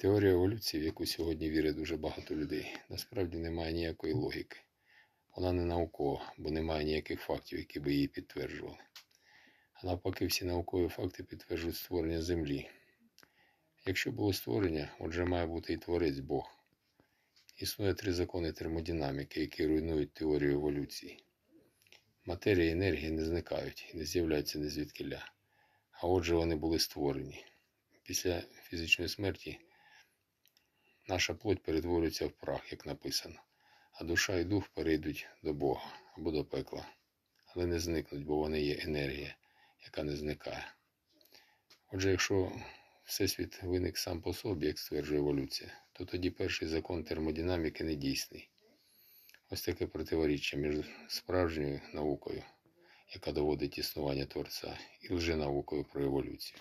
Теорія еволюції, в яку сьогодні вірить дуже багато людей, насправді не має ніякої логіки. Вона не наукова, бо немає ніяких фактів, які би її підтверджували. А навпаки, всі наукові факти підтверджують створення Землі. Якщо було створення, отже має бути і творець Бог. Існує три закони термодинаміки, які руйнують теорію еволюції. Матерія і енергія не зникають і не з'являються ні звідкиля. А отже, вони були створені. Після фізичної смерті наша плоть перетворюється в прах, як написано, а душа і дух перейдуть до Бога або до пекла, але не зникнуть, бо вони є енергія, яка не зникає. Отже, якщо Всесвіт виник сам по собі, як стверджує еволюція, то тоді перший закон термодинаміки не дійсний. Ось таке противоріччя між справжньою наукою, яка доводить існування Творця, і лженаукою про еволюцію.